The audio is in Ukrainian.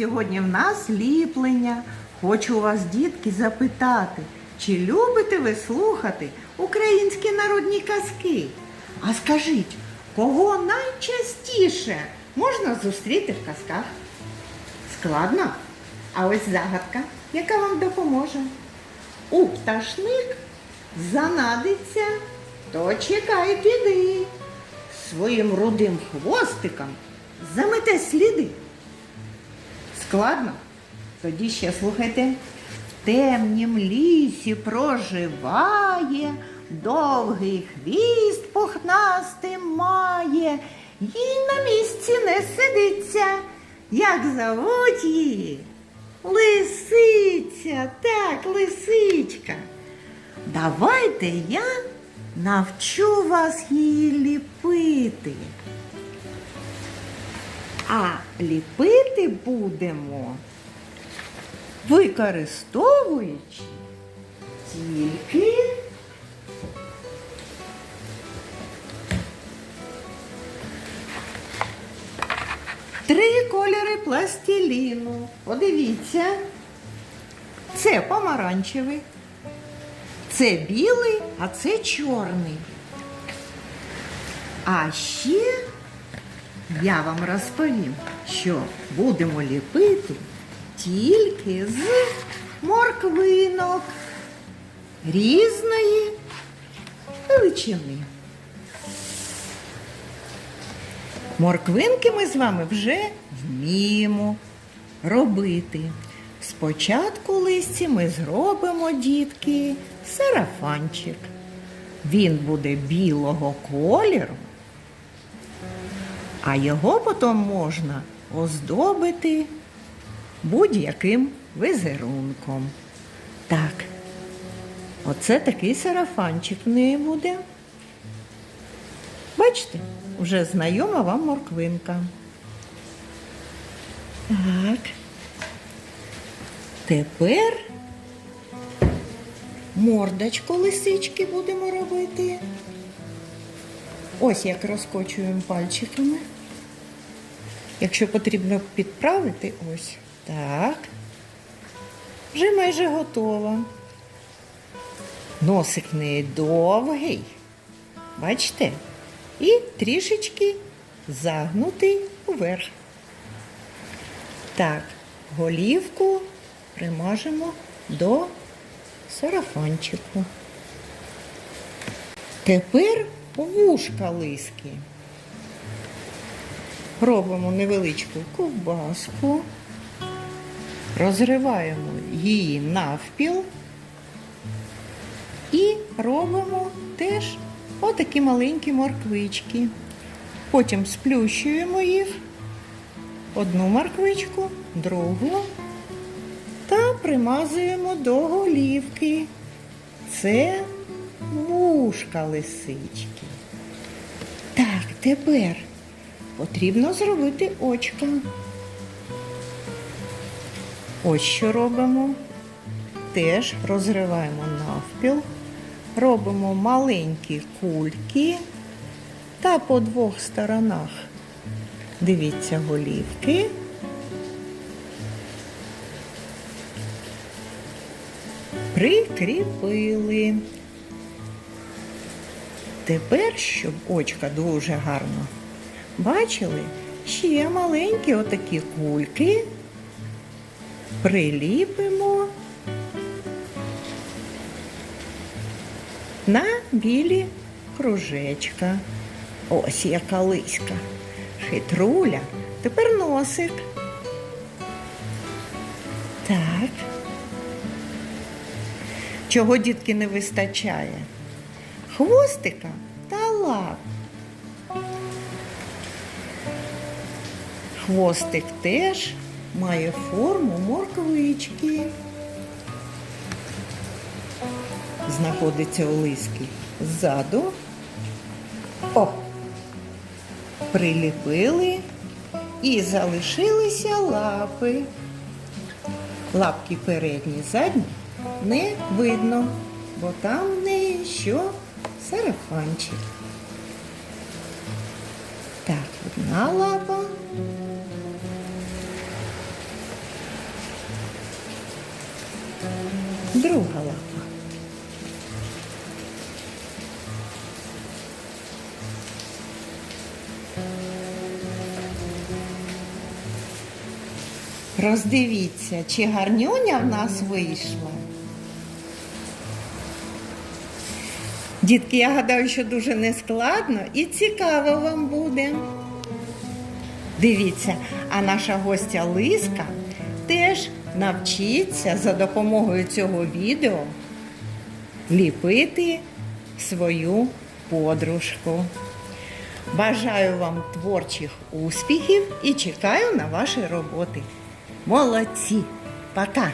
сьогодні в нас ліплення. Хочу вас, дітки, запитати, чи любите ви слухати українські народні казки? А скажіть, кого найчастіше можна зустріти в казках? Складно? А ось загадка, яка вам допоможе. У пташник занадиться, то чекай піди. Своїм рудим хвостиком замете сліди. Складно? Тоді ще слухайте. В темнім лісі проживає, довгий хвіст пухнастий має, їй на місці не сидиться. Як зовуть її? Лисиця, так, лисичка. Давайте я навчу вас її ліпити. А ліпити будемо, використовуючи тільки три кольори пластиліну. Подивіться, це помаранчевий, це білий, а це чорний. А ще я вам розповім, що будемо ліпити тільки з морквинок різної величини. Морквинки ми з вами вже вміємо робити. Спочатку листі ми зробимо, дітки, сарафанчик. Він буде білого кольору, а його потім можна оздобити будь-яким візерунком. Так, оце такий сарафанчик в неї буде. Бачите, вже знайома вам морквинка. Так. Тепер мордочку лисички будемо робити. Ось як розкочуємо пальчиками. Якщо потрібно підправити, ось так. Вже майже готово. Носик в неї довгий. Бачите? І трішечки загнутий уверх. Так, голівку примажемо до сарафанчику. Тепер вушка лиски. Робимо невеличку ковбаску, розриваємо її навпіл і робимо теж отакі маленькі морквички. Потім сплющуємо їх, одну морквичку, другу та примазуємо до голівки. Це вушка лисички. Так, тепер потрібно зробити очка. Ось що робимо. Теж розриваємо навпіл, робимо маленькі кульки та по двох сторонах. Дивіться голівки. Прикріпили. Тепер, щоб очка дуже гарно бачили, ще маленькі отакі кульки приліпимо на білі кружечка. Ось яка лиська. Хитруля. Тепер носик. Так. Чого дітки не вистачає? Хвостика та. Хвостик теж має форму морквички. Знаходиться у лиски ззаду. О! Приліпили і залишилися лапи. Лапки передні, задні не видно, бо там в неї що сарафанчик. Одна лапа. Друга лапа. Роздивіться, чи гарнюня в нас вийшла. Дітки, я гадаю, що дуже нескладно і цікаво вам буде. Дивіться, а наша гостя Лиска теж навчиться за допомогою цього відео ліпити свою подружку. Бажаю вам творчих успіхів і чекаю на ваші роботи. Молодці! Пока!